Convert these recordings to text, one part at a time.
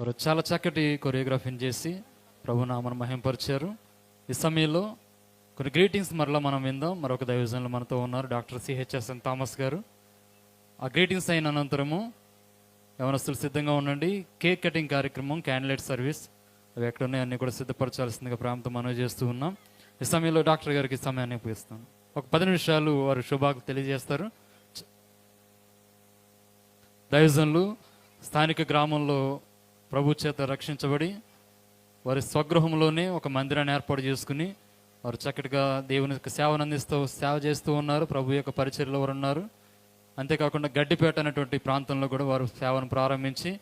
వారు చాలా చక్కటి కొరియోగ్రఫీని చేసి ప్రభు నామను మహింపరిచారు. ఈ సమయంలో కొన్ని గ్రీటింగ్స్ మరలా మనం విందాం. మరొక దైవజనులు మనతో ఉన్నారు డాక్టర్ సిహెచ్ఎస్ఎన్ థామస్ గారు. ఆ గ్రీటింగ్స్ అయిన అనంతరము యవనస్తులు సిద్ధంగా ఉండండి. కేక్ కటింగ్ కార్యక్రమం క్యాండిలేట్ సర్వీస్ అవి ఎక్కడ ఉన్నాయి అన్నీ కూడా సిద్ధపరచాల్సిందిగా ప్రాంతం మనవి చేస్తూ ఉన్నాం. ఈ సమయంలో డాక్టర్ గారికి సమయాన్ని ఉపయోగిస్తాను ఒక పది నిమిషాలు వారు శుభాకు తెలియజేస్తారు. చ- దైవజనులు స్థానిక గ్రామంలో ప్రభు చేత రక్షించబడి వారి స్వగృహంలోనే ఒక మందిరాన్ని ఏర్పాటు చేసుకుని వారు చక్కటిగా దేవుని యొక్క సేవను అందిస్తూ సేవ చేస్తూ ఉన్నారు. ప్రభు యొక్క పరిచయలో వారు ఉన్నారు. అంతేకాకుండా గడ్డిపేట అనేటువంటి ప్రాంతంలో కూడా వారు సేవను ప్రారంభించి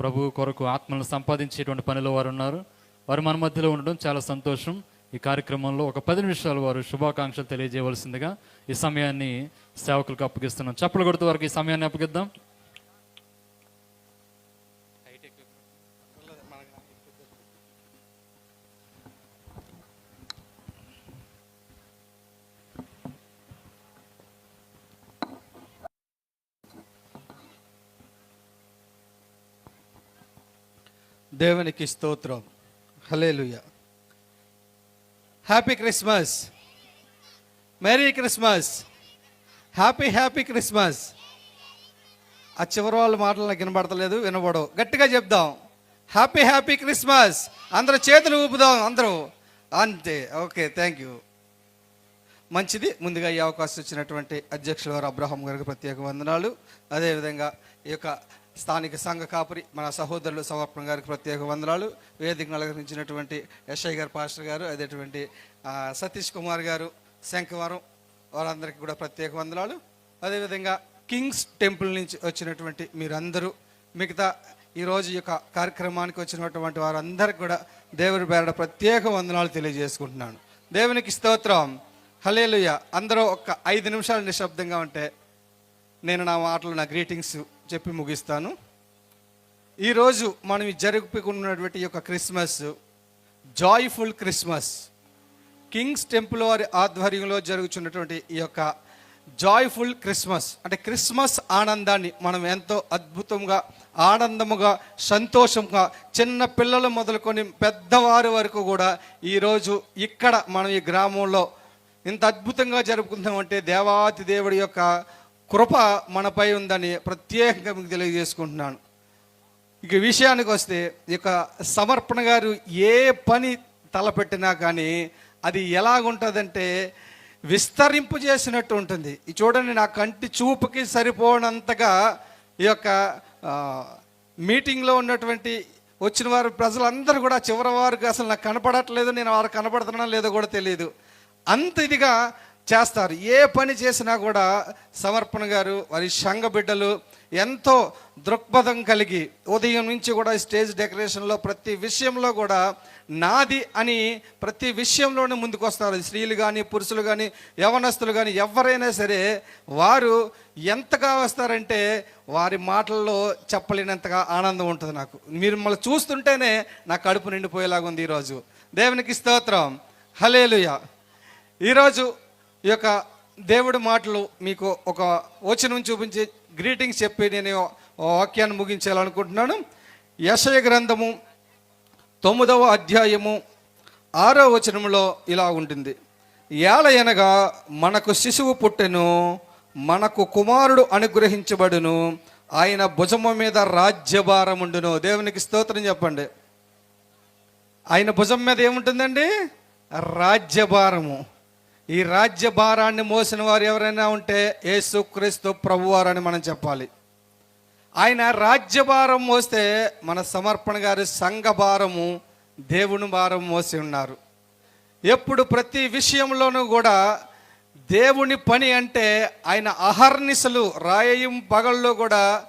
ప్రభు కొరకు ఆత్మలను సంపాదించేటువంటి పనిలో వారు ఉన్నారు. వారు మన మధ్యలో ఉండడం చాలా సంతోషం. ఈ కార్యక్రమంలో ఒక పది నిమిషాలు వారు శుభాకాంక్షలు తెలియజేయవలసిందిగా ఈ సమయాన్ని సేవకులకు అప్పగిస్తున్నాం. చప్పలు కొడుతూ వారికి ఈ సమయాన్ని అప్పగిద్దాం. దేవునికి స్తోత్రం. Hallelujah happy Christmas merry Christmas happy happy Christmas ఆ చివరి వాళ్ళ మాటలు నాకు వినబడతలేదు వినబడవు. గట్టిగా చెప్దాం. హ్యాపీ హ్యాపీ క్రిస్మస్ అందరూ చేతులు ఊపుదాం అందరూ. అంతే. ఓకే థ్యాంక్ యూ మంచిది. ముందుగా ఈ అవకాశం ఇచ్చినటువంటి అధ్యక్షుల వారు అబ్రహం గారికి ప్రత్యేక వందనాలు. అదేవిధంగా ఈ యొక్క స్థానిక సంఘ కాపురి మన సహోదరులు సమర్పణ గారికి ప్రత్యేక వందనాలు. వేదికను అలంకరించినటువంటి ఎస్ఐ గారు పాస్టర్ గారు అదేటువంటి సతీష్ కుమార్ గారు శంఖవరం వారందరికీ కూడా ప్రత్యేక వందనాలు. అదేవిధంగా కింగ్స్ టెంపుల్ నుంచి వచ్చినటువంటి మీరందరూ మిగతా ఈరోజు యొక్క కార్యక్రమానికి వచ్చినటువంటి వారందరికీ కూడా దేవుని పేరడ ప్రత్యేక వందనాలు తెలియజేసుకుంటున్నాను. దేవునికి స్తోత్రం. హలేలుయ అందరూ ఒక ఐదు నిమిషాలు నిశ్శబ్దంగా ఉంటే నేను నా మాటలు నా గ్రీటింగ్స్ చెప్పి ముగిస్తాను. ఈరోజు మనం జరుపుకున్నటువంటి యొక్క Christmas joyful Christmas Kings Temple వారి ఆధ్వర్యంలో జరుగుతున్నటువంటి ఈ యొక్క జాయ్ఫుల్ క్రిస్మస్ అంటే క్రిస్మస్ ఆనందాన్ని మనం ఎంతో అద్భుతంగా ఆనందముగా సంతోషంగా చిన్న పిల్లలు మొదలుకొని పెద్దవారి వరకు కూడా ఈరోజు ఇక్కడ మనం ఈ గ్రామంలో ఇంత అద్భుతంగా జరుపుకుంటామంటే దేవాతి దేవుడి యొక్క కృప మనపై ఉందని ప్రత్యేకంగా మీకు తెలియజేసుకుంటున్నాను. ఇక విషయానికి వస్తే ఇక సమర్పణ గారు ఏ పని తలపెట్టినా కానీ అది ఎలాగుంటుందంటే విస్తరింపు చేసినట్టు ఉంటుంది. ఇది చూడండి నా కంటి చూపుకి సరిపోనంతగా ఈ యొక్క మీటింగ్లో ఉన్నటువంటి వచ్చిన వారు ప్రజలందరూ కూడా చివరి వారికి అసలు నాకు కనపడట్లేదు నేను వారు కనపడుతున్నా లేదో కూడా తెలియదు. అంత ఇదిగా చేస్తారు. ఏ పని చేసినా కూడా సమర్పణ గారు వారి సంఘ బిడ్డలు ఎంతో దృక్పథం కలిగి ఉదయం నుంచి కూడా స్టేజ్ డెకరేషన్లో ప్రతి విషయంలో కూడా నాది అని ప్రతి విషయంలోనే ముందుకు వస్తారు స్త్రీలు కానీ పురుషులు కానీ యవనస్తులు కానీ ఎవరైనా సరే వారు ఎంతగా వస్తారంటే వారి మాటల్లో చెప్పలేనంతగా ఆనందం ఉంటుంది నాకు. మీరు మిమ్మల్ని చూస్తుంటేనే నా కడుపు నిండిపోయేలాగా ఉంది ఈరోజు. దేవునికి స్తోత్రం. హలేలుయ ఈరోజు ఈ యొక్క దేవుడి మాటలు మీకు ఒక వచనం చూపించి గ్రీటింగ్స్ చెప్పి నేను ఓ వాక్యాన్ని ముగించాలనుకుంటున్నాను. యశయ గ్రంథము తొమ్మిదవ అధ్యాయము ఆరో వచనంలో ఇలా ఉంటుంది. ఏలయనగా మనకు శిశువు పుట్టెను మనకు కుమారుడు అనుగ్రహించబడును ఆయన భుజము మీద రాజ్యభారం ఉండును దేవునికి స్తోత్రం చెప్పండి. ఆయన భుజం మీద ఏముంటుందండి? రాజ్యభారము. ఈ రాజ్య భారాన్ని మోసిన వారు ఎవరైనా ఉంటే యేసుక్రీస్తు ప్రభువారని మనం చెప్పాలి. ఆయన రాజ్యభారం మోస్తే మన సమర్పణ గారి సంఘ భారము దేవుని భారం మోసి ఉన్నారు. ఎప్పుడు ప్రతి విషయంలోనూ కూడా దేవుని పని అంటే ఆయన అహర్నిశలు రాయయం పగల్లో కూడా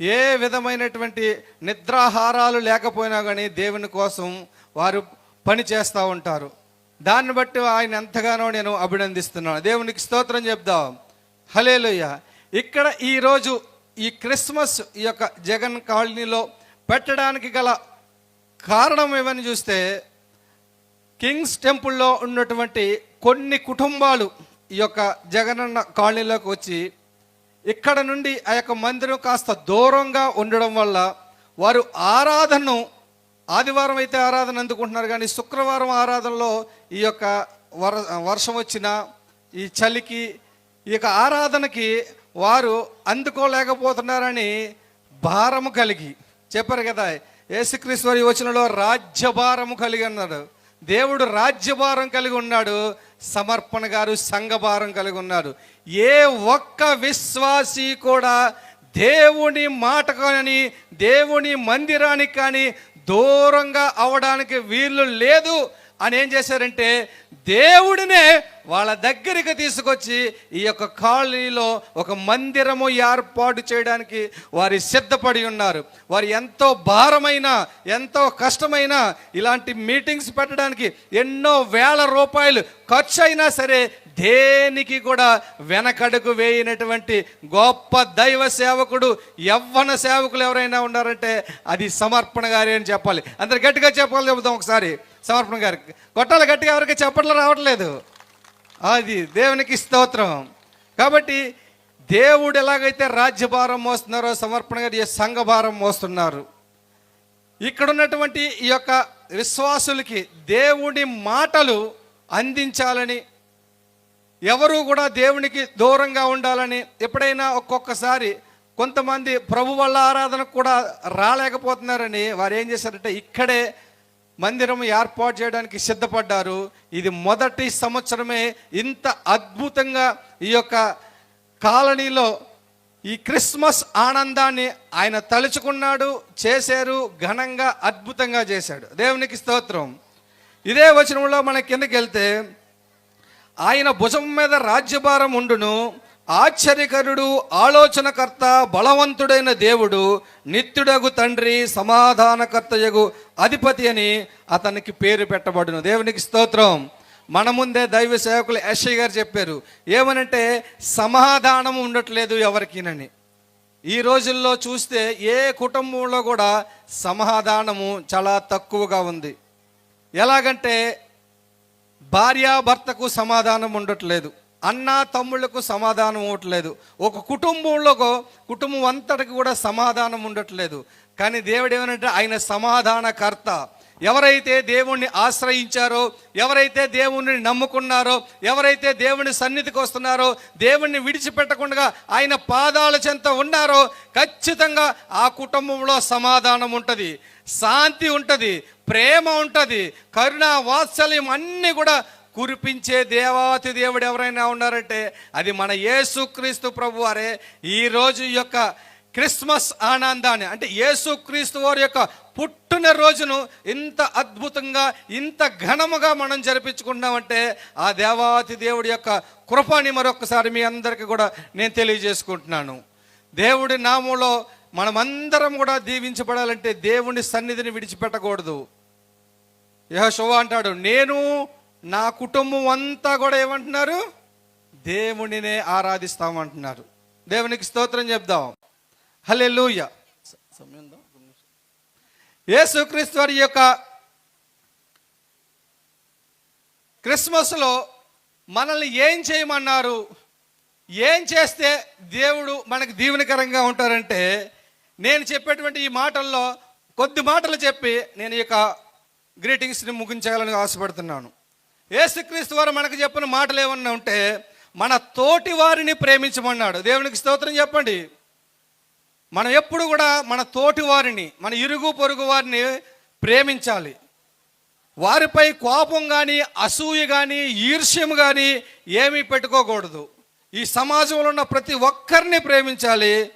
ఏ విధమైనటువంటి నిద్రాహారాలు లేకపోయినా కానీ దేవుని కోసం వారు పని చేస్తూ ఉంటారు. దాన్ని బట్టి ఆయన ఎంతగానో నేను అభినందిస్తున్నాను. దేవునికి స్తోత్రం చెప్దాం. హలేలుయ్య ఇక్కడ ఈరోజు ఈ క్రిస్మస్ ఈ యొక్క జగన్ కాలనీలో పెట్టడానికి గల కారణం ఏమని చూస్తే కింగ్స్ టెంపుల్లో ఉన్నటువంటి కొన్ని కుటుంబాలు ఈ యొక్క జగనన్న కాలనీలోకి వచ్చి ఇక్కడ నుండి ఆ యొక్క మందిరం కాస్త దూరంగా ఉండడం వల్ల వారు ఆరాధనను ఆదివారం అయితే ఆరాధన అందుకుంటున్నారు కానీ శుక్రవారం ఆరాధనలో ఈ యొక్క వర వర్షం వచ్చిన ఈ చలికి ఈ యొక్క ఆరాధనకి వారు అందుకోలేకపోతున్నారని భారము కలిగి చెప్పారు కదా ఏసుక్రీశ్వరి వచనంలో రాజ్యభారము కలిగి ఉన్నాడు. దేవుడు రాజ్యభారం కలిగి ఉన్నాడు సమర్పణ గారు సంఘభారం కలిగి ఉన్నారు ఏ ఒక్క విశ్వాసి కూడా దేవుని మాట కానీ దేవుని మందిరానికి కానీ దూరంగా అవడానికి వీలు లేదు అని ఏం చేశారంటే దేవుడినే వాళ్ళ దగ్గరికి తీసుకొచ్చి ఈ యొక్క కాలనీలో ఒక మందిరము ఏర్పాటు చేయడానికి వారి సిద్ధపడి ఉన్నారు. వారు ఎంతో భారమైన ఎంతో కష్టమైన ఇలాంటి మీటింగ్స్ పెట్టడానికి ఎన్నో వేల రూపాయలు ఖర్చు అయినా సరే దేనికి కూడా వెనకడుగు వేయనటువంటి గొప్ప దైవ సేవకుడు యవ్వన సేవకులు ఎవరైనా ఉన్నారంటే అది సమర్పణ గారి అని చెప్పాలి. అందరు గట్టిగా చెప్పాలి చెబుతాం ఒకసారి. సమర్పణ గారికి. కొట్టాలి గట్టిగా ఎవరికి చెప్పట్లు రావట్లేదు. అది దేవునికి స్తోత్రం. కాబట్టి దేవుడు ఎలాగైతే రాజ్యభారం మోస్తున్నారో సమర్పణ గారి సంఘభారం మోస్తున్నారు. ఇక్కడ ఉన్నటువంటి ఈ యొక్క విశ్వాసులకి దేవుని మాటలు అందించాలని ఎవరు కూడా దేవునికి దూరంగా ఉండాలని ఎప్పుడైనా ఒక్కొక్కసారి కొంతమంది ప్రభు వల్ల ఆరాధనకు కూడా రాలేకపోతున్నారని వారు ఏం చేశారంటే ఇక్కడే మందిరం ఏర్పాటు చేయడానికి సిద్ధపడ్డారు. ఇది మొదటి సంవత్సరమే ఇంత అద్భుతంగా ఈ యొక్క కాలనీలో ఈ క్రిస్మస్ ఆనందాన్ని ఆయన తలుచుకున్నాడు చేశారు ఘనంగా అద్భుతంగా చేశాడు. దేవునికి స్తోత్రం. ఇదే వచనంలో మన కిందకి వెళ్తే ఆయన భుజం మీద రాజ్యభారం ఉండును ఆశ్చర్యకరుడు ఆలోచనకర్త బలవంతుడైన దేవుడు నిత్యుడగు తండ్రి సమాధానకర్తయగు అధిపతి అని అతనికి పేరు పెట్టబడును. దేవునికి స్తోత్రం. మన ముందే దైవ సేవకులు యశ్ఐ గారు చెప్పారు ఏమనంటే సమాధానం ఉండట్లేదు ఎవరికినని. ఈ రోజుల్లో చూస్తే ఏ కుటుంబంలో కూడా సమాధానము చాలా తక్కువగా ఉంది. ఎలాగంటే భార్యాభర్తకు సమాధానం ఉండట్లేదు. అన్న తమ్ముళ్ళకు సమాధానం ఉండట్లేదు ఒక కుటుంబంలో కుటుంబం అంతటికి కూడా సమాధానం ఉండట్లేదు. కానీ దేవుడు ఏమనంటే ఆయన సమాధానకర్త. ఎవరైతే దేవుణ్ణి ఆశ్రయించారో ఎవరైతే దేవుణ్ణి నమ్ముకున్నారో ఎవరైతే దేవుని సన్నిధికి వస్తున్నారో దేవుణ్ణి విడిచిపెట్టకుండా ఆయన పాదాల చెంత ఉన్నారో ఖచ్చితంగా ఆ కుటుంబంలో సమాధానం ఉంటుంది. శాంతి ఉంటుంది. ప్రేమ ఉంటుంది. కరుణ వాత్సల్యం అన్నీ కూడా కురిపించే దేవాతి దేవుడు ఎవరైనా ఉన్నారంటే అది మన యేసుక్రీస్తు ప్రభు వారే. ఈరోజు ఈ యొక్క క్రిస్మస్ ఆనందాన్ని అంటే యేసుక్రీస్తు వారి యొక్క పుట్టిన రోజును ఇంత అద్భుతంగా ఇంత ఘనముగా మనం జరిపించుకున్నామంటే ఆ దేవాతి దేవుడి యొక్క కృపని మరొకసారి మీ అందరికీ కూడా నేను తెలియజేసుకుంటున్నాను. దేవుడి నామంలో మనమందరం కూడా దీవించబడాలంటే దేవుని సన్నిధిని విడిచిపెట్టకూడదు. యహోషువ అంటాడు నేను నా కుటుంబం అంతా కూడా ఏమంటున్నారు? దేవుడినే ఆరాధిస్తామంటున్నారు. దేవునికి స్తోత్రం చెప్దాం. హలే లూయ యేసుక్రీస్తు వారి యొక్క క్రిస్మస్లో మనల్ని ఏం చేయమన్నారు? ఏం చేస్తే దేవుడు మనకు దీవెనకరంగా ఉంటారంటే నేను చెప్పేటువంటి ఈ మాటల్లో కొద్ది మాటలు చెప్పి నేను ఈ యొక్క గ్రీటింగ్స్ని ముగించాలని ఆశపడుతున్నాను. యేసుక్రీస్తు వారు మనకు చెప్పిన మాటలు ఏమన్నా ఉంటే మన తోటి వారిని ప్రేమించమన్నాడు. దేవునికి స్తోత్రం చెప్పండి. మనం ఎప్పుడు కూడా మన తోటి వారిని మన ఇరుగు పొరుగు వారిని ప్రేమించాలి. వారిపై కోపం కానీ అసూయ కానీ ఈర్ష్యం కానీ ఏమీ పెట్టుకోకూడదు. ఈ సమాజంలో ఉన్న ప్రతి ఒక్కరిని ప్రేమించాలి.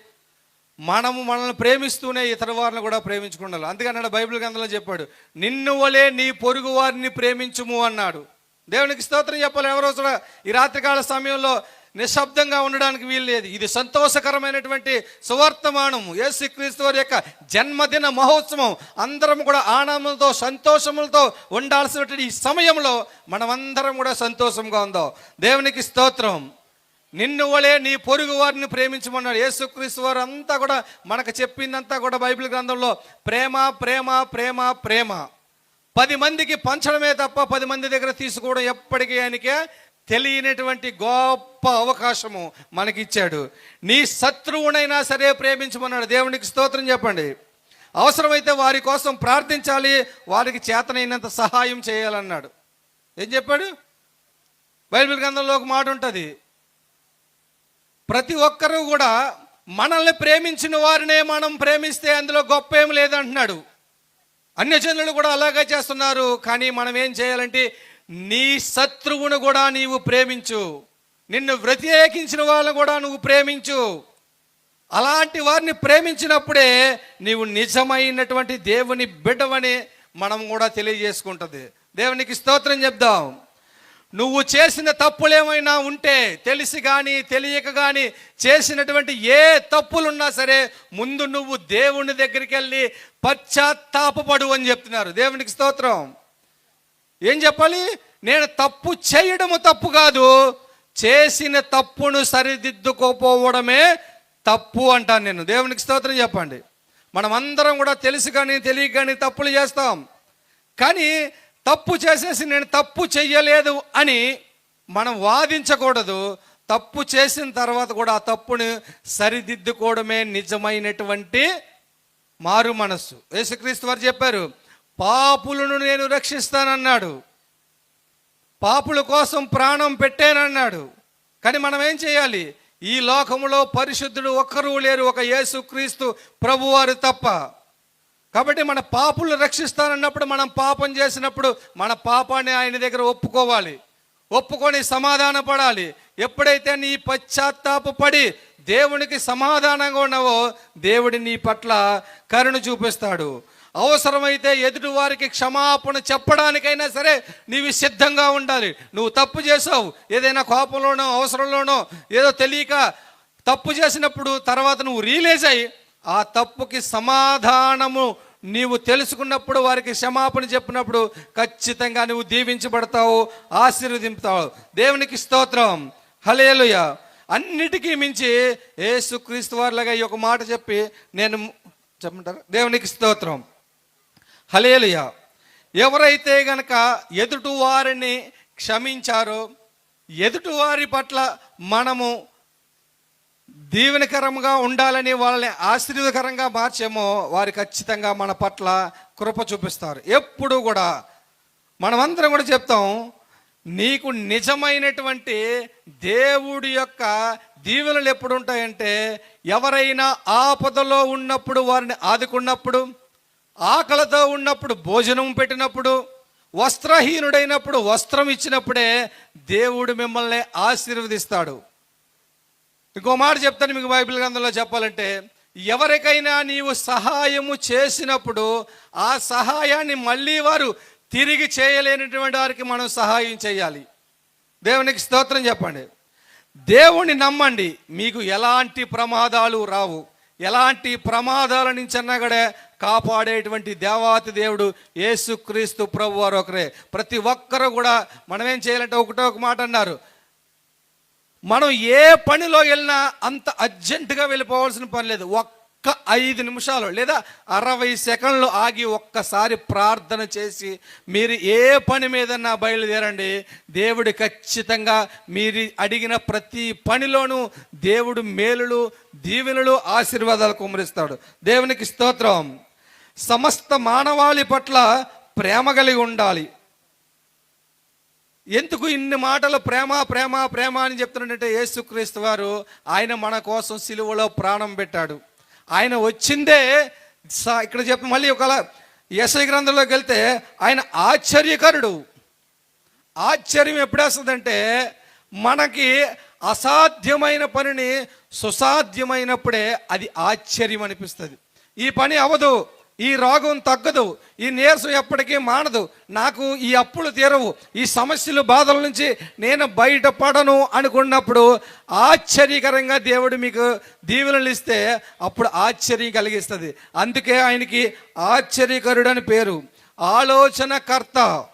మనము మనల్ని ప్రేమిస్తూనే ఇతర వారిని కూడా ప్రేమించుకుండాలి. అందుకని బైబిల్ గ్రంథంలో చెప్పాడు నిన్ను వలే నీ పొరుగు వారిని ప్రేమించుము అన్నాడు. దేవునికి స్తోత్రం చెప్పాలి. ఎవరో కూడా ఈ రాత్రికాల సమయంలో నిశ్శబ్దంగా ఉండడానికి వీలు లేదు. ఇది సంతోషకరమైనటువంటి సువర్తమానము. యేసుక్రీస్తు వారి యొక్క జన్మదిన మహోత్సవం. అందరం కూడా ఆనందంతో సంతోషములతో ఉండాల్సినటువంటి ఈ సమయంలో మనమందరం కూడా సంతోషంగా ఉందాం. దేవునికి స్తోత్రం. నిన్ను వలే నీ పొరుగు వారిని ప్రేమించమన్నాడు. యేసుక్రీస్తు వారు అంతా కూడా మనకు చెప్పిందంతా కూడా బైబిల్ గ్రంథంలో ప్రేమ ప్రేమ ప్రేమ ప్రేమ. పది మందికి పంచడమే తప్ప పది మంది దగ్గర తీసుకోవడం ఎప్పటికీ ఆయనకే తెలియనటువంటి గొప్ప అవకాశము మనకిచ్చాడు. నీ శత్రువునైనా సరే ప్రేమించమన్నాడు. దేవునికి స్తోత్రం చెప్పండి. అవసరమైతే వారి కోసం ప్రార్థించాలి. వారికి చేతనైనంత సహాయం చేయాలన్నాడు. ఏం చెప్పాడు? బైబిల్ గ్రంథంలో ఒక మాట ఉంటుంది. ప్రతి ఒక్కరూ కూడా మనల్ని ప్రేమించిన వారినే మనం ప్రేమిస్తే అందులో గొప్ప ఏం లేదంటున్నాడు. అన్యజనులు కూడా అలాగే చేస్తున్నారు కానీ మనం ఏం చేయాలంటే నీ శత్రువును కూడా నీవు ప్రేమించు. నిన్ను వ్యతిరేకించిన వాళ్ళను కూడా నువ్వు ప్రేమించు. అలాంటి వారిని ప్రేమించినప్పుడే నీవు నిజమైనటువంటి దేవుని బిడ్డవని మనం కూడా తెలియజేసుకుంటుంది. దేవునికి స్తోత్రం చెప్దాం. నువ్వు చేసిన తప్పులేమైనా ఉంటే తెలిసి కానీ తెలియక కానీ చేసినటువంటి ఏ తప్పులున్నా సరే ముందు నువ్వు దేవుని దగ్గరికి వెళ్ళి పశ్చాత్తాపడు అని చెప్తున్నారు. దేవునికి స్తోత్రం. ఏం చెప్పాలి? నేను తప్పు చేయడము తప్పు కాదు చేసిన తప్పును సరిదిద్దుకోపోవడమే తప్పు అంటాను నేను. దేవునికి స్తోత్రం చెప్పండి. మనం అందరం కూడా తెలుసు కానీ తెలియక కానీ తప్పులు చేస్తాం. కానీ తప్పు చేసేసి నేను తప్పు చెయ్యలేదు అని మనం వాదించకూడదు. తప్పు చేసిన తర్వాత కూడా ఆ తప్పును సరిదిద్దుకోవడమే నిజమైనటువంటి మారు మనస్సు. యేసుక్రీస్తు వారు చెప్పారు పాపులను నేను రక్షిస్తానన్నాడు. పాపుల కోసం ప్రాణం పెట్టానన్నాడు. కానీ మనం ఏం చేయాలి? ఈ లోకంలో పరిశుద్ధుడు ఒక్కరూ లేరు ఒక యేసుక్రీస్తు ప్రభువారు తప్ప. కాబట్టి మన పాపులు రక్షిస్తానన్నప్పుడు మనం పాపం చేసినప్పుడు మన పాపాన్ని ఆయన దగ్గర ఒప్పుకోవాలి. ఒప్పుకొని సమాధాన పడాలి ఎప్పుడైతే నీ పశ్చాత్తాపు పడి దేవునికి సమాధానంగా ఉన్నావో దేవుడి నీ పట్ల కరుణ చూపిస్తాడు. అవసరమైతే ఎదుటివారికి క్షమాపణ చెప్పడానికైనా సరే నీవు సిద్ధంగా ఉండాలి. నువ్వు తప్పు చేసావు. ఏదైనా కోపంలోనో అవసరంలోనో ఏదో తెలియక తప్పు చేసినప్పుడు తర్వాత నువ్వు రియలైజ్ అయ్యి ఆ తప్పుకి సమాధానము నీవు తెలుసుకున్నప్పుడు వారికి క్షమాపణ చెప్పినప్పుడు ఖచ్చితంగా నువ్వు దీవించబడతావు ఆశీర్వదింపుతావు. దేవునికి స్తోత్రం. హలేలుయ అన్నిటికీ మించి ఏసుక్రీస్తు వారిలాగా ఈ ఒక మాట చెప్పి నేను చెప్పమంటారు? దేవునికి స్తోత్రం. హలేలుయ ఎవరైతే గనక ఎదుటి వారిని క్షమించారో ఎదుటి వారి పట్ల మనము దీవెనకరంగా ఉండాలని వాళ్ళని ఆశీర్వదకరంగా మార్చేమో వారు ఖచ్చితంగా మన పట్ల కృప చూపిస్తారు. ఎప్పుడు కూడా మనమందరం కూడా చెప్తాం నీకు నిజమైనటువంటి దేవుడి యొక్క దీవెనలు ఎప్పుడు ఉంటాయంటే ఎవరైనా ఆపదలో ఉన్నప్పుడు వారిని ఆదుకున్నప్పుడు ఆకలితో ఉన్నప్పుడు భోజనం పెట్టినప్పుడు వస్త్రహీనుడైనప్పుడు వస్త్రం ఇచ్చినప్పుడే దేవుడు మిమ్మల్ని ఆశీర్వదిస్తాడు. ఇంకో మాట చెప్తాను మీకు బైబిల్ గ్రంథంలో చెప్పాలంటే ఎవరికైనా నీవు సహాయము చేసినప్పుడు ఆ సహాయాన్ని మళ్ళీ వారు తిరిగి చేయలేనటువంటి వారికి మనం సహాయం చేయాలి. దేవునికి స్తోత్రం చెప్పండి. దేవుణ్ణి నమ్మండి మీకు ఎలాంటి ప్రమాదాలు రావు. ఎలాంటి ప్రమాదాల నుంచి అన్నగడే కాపాడేటువంటి దేవాతి దేవుడు యేసుక్రీస్తు ప్రభు వారు ఒకరే. ప్రతి ఒక్కరూ కూడా మనమేం చేయాలంటే ఒకటో ఒక మాట అన్నారు. మనం ఏ పనిలో వెళ్ళినా అంత అర్జెంటుగా వెళ్ళిపోవాల్సిన పని లేదు. ఒక్క ఐదు నిమిషాలు లేదా అరవై సెకండ్లు ఆగి ఒక్కసారి ప్రార్థన చేసి మీరు ఏ పని మీదన్నా బయలుదేరండి. దేవుడు ఖచ్చితంగా మీరు అడిగిన ప్రతి పనిలోనూ దేవుడు మేలులు దీవెనలు ఆశీర్వాదాలు కుమరిస్తాడు. దేవునికి స్తోత్రం. సమస్త మానవాళి పట్ల ప్రేమ కలిగి ఉండాలి. ఎందుకు ఇన్ని మాటలు ప్రేమ ప్రేమ ప్రేమ అని చెప్తున్నాడంటే యేసుక్రీస్తు వారు ఆయన మన కోసం సిలువలో ప్రాణం పెట్టాడు. ఆయన వచ్చిందే స- ఇక్కడ చెప్పి మళ్ళీ ఒక ఎస్ఐ గ్రంథంలోకి వెళ్తే ఆయన ఆశ్చర్యకరుడు. ఆశ్చర్యం ఎప్పుడేస్తుందంటే మనకి అసాధ్యమైన పనిని సుసాధ్యమైనప్పుడే అది ఆశ్చర్యం అనిపిస్తుంది. ఈ పని అవదు. ఈ రోగం తగ్గదు ఈ నీరసం ఎప్పటికీ మానదు. నాకు ఈ అప్పులు తీరవు ఈ సమస్యలు బాధల నుంచి నేను బయటపడను అనుకున్నప్పుడు ఆశ్చర్యకరంగా దేవుడు మీకు దీవెనలు ఇస్తే అప్పుడు ఆశ్చర్యం కలిగిస్తుంది. అందుకే ఆయనకి ఆశ్చర్యకరుడు అని పేరు. ఆలోచనకర్త.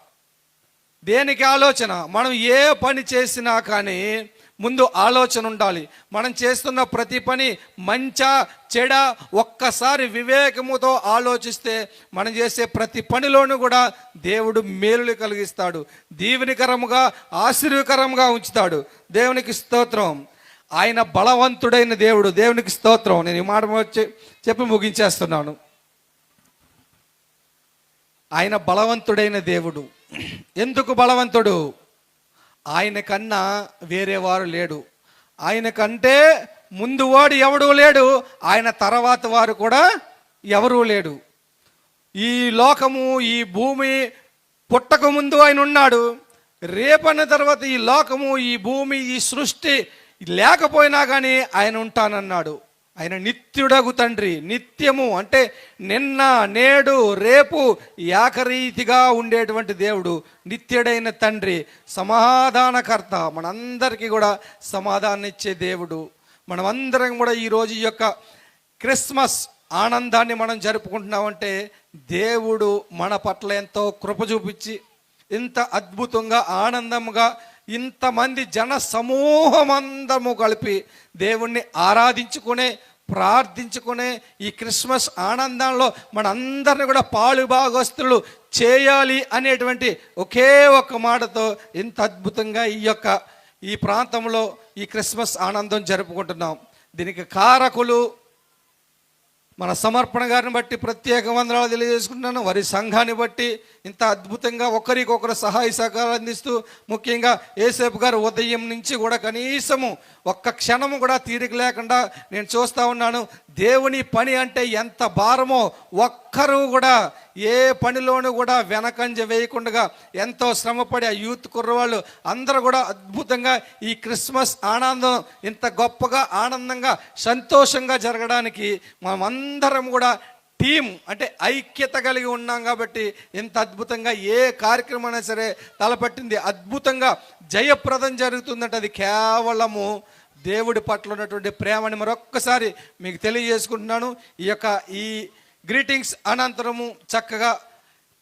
దేనికి ఆలోచన? మనం ఏ పని చేసినా కానీ ముందు ఆలోచన ఉండాలి. మనం చేస్తున్న ప్రతి పని మంచా చెడ ఒక్కసారి వివేకముతో ఆలోచిస్తే మనం చేసే ప్రతి పనిలోనూ కూడా దేవుడు మేలులు కలిగిస్తాడు. దీవెనికరముగా ఆశీర్వకరంగా ఉంచుతాడు. దేవునికి స్తోత్రం. ఆయన బలవంతుడైన దేవుడు దేవునికి స్తోత్రం. నేను ఈ మాట వచ్చి చెప్పి ముగించేస్తున్నాను. ఆయన బలవంతుడైన దేవుడు. ఎందుకు బలవంతుడు? ఆయన కన్నా వేరే వారు లేడు. ఆయన కంటే ముందు వాడు ఎవడూ లేడు. ఆయన తర్వాత వారు కూడా ఎవరూ లేడు. ఈ లోకము ఈ భూమి పుట్టక ముందు ఆయన ఉన్నాడు. రేపన్న తర్వాత ఈ లోకము ఈ భూమి ఈ సృష్టి లేకపోయినా కానీ ఆయన ఉంటానన్నాడు. ఆయన నిత్యుడగు తండ్రి నిత్యము అంటే నిన్న నేడు రేపు ఏకరీతిగా ఉండేటువంటి దేవుడు నిత్యుడైన తండ్రి సమాధానకర్త మనందరికీ కూడా సమాధానం ఇచ్చే దేవుడు. మనమందరం కూడా ఈరోజు యొక్క క్రిస్మస్ ఆనందాన్ని మనం జరుపుకుంటున్నామంటే దేవుడు మన పట్ల ఎంతో కృప చూపించి ఇంత అద్భుతంగా ఆనందంగా ఇంతమంది జన సమూహమందము కలిపి దేవుణ్ణి ఆరాధించుకునే ప్రార్థించుకునే ఈ క్రిస్మస్ ఆనందంలో మనందరిని కూడా పాలు భాగస్తులు చేయాలి అనేటువంటి ఒకే ఒక్క మాటతో ఇంత అద్భుతంగా ఈ యొక్క ఈ ప్రాంతంలో ఈ క్రిస్మస్ ఆనందం జరుపుకుంటున్నాం. దీనికి కారకులు మన సమర్పణ గారిని బట్టి ప్రత్యేక వందనాలు తెలియజేసుకుంటున్నాను. వారి సంఘాన్ని బట్టి ఇంత అద్భుతంగా ఒకరికొకరు సహాయ సహకారాలు అందిస్తూ ముఖ్యంగా ఏసేపు గారు ఉదయం నుంచి కూడా కనీసము ఒక్క క్షణము కూడా తీరిక లేకుండా నేను చూస్తూ ఉన్నాను. దేవుని పని అంటే ఎంత భారమో ఒక్కరు కూడా ఏ పనిలోనూ కూడా వెనకంజ వేయకుండా ఎంతో శ్రమపడి ఆ యూత్ కుర్రవాళ్ళు అందరూ కూడా అద్భుతంగా ఈ క్రిస్మస్ ఆనందం ఇంత గొప్పగా ఆనందంగా సంతోషంగా జరగడానికి మనమందరం కూడా టీం అంటే ఐక్యత కలిగి ఉన్నాం కాబట్టి ఇంత అద్భుతంగా ఏ కార్యక్రమం అయినా సరే తలపట్టింది. అద్భుతంగా జయప్రదం జరుగుతుందంటే. అది కేవలము దేవుడి పట్ల ఉన్నటువంటి ప్రేమని మరొక్కసారి మీకు తెలియజేసుకుంటున్నాను. ఈ యొక్క ఈ గ్రీటింగ్స్ అనంతరము చక్కగా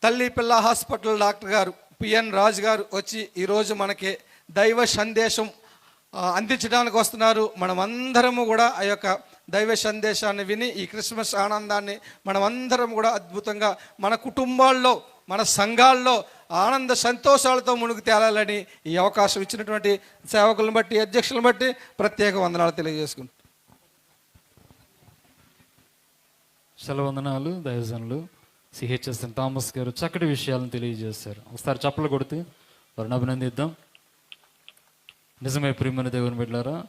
తల్లి పిల్ల హాస్పిటల్ డాక్టర్ గారు పిఎన్ రాజు గారు వచ్చి ఈరోజు మనకి దైవ సందేశం అందించడానికి వస్తున్నారు. మనమందరము కూడా ఆ యొక్క దైవ సందేశాన్ని విని ఈ క్రిస్మస్ ఆనందాన్ని మనమందరం కూడా అద్భుతంగా మన కుటుంబాల్లో మన సంఘాల్లో ఆనంద సంతోషాలతో మునుగు తేలాలని ఈ అవకాశం ఇచ్చినటువంటి సేవకులను బట్టి అధ్యక్షులను బట్టి ప్రత్యేక వందనాలు తెలియజేసుకుంటాం. సెలవందనాలు దయజనులు. సిహెచ్ఎస్ థామస్ గారు చక్కటి విషయాలను తెలియజేశారు. ఒకసారి చప్పలు కొడితే వారిని అభినందిద్దాం. నిజమే ప్రియమైన దేవుని బిడ్డారా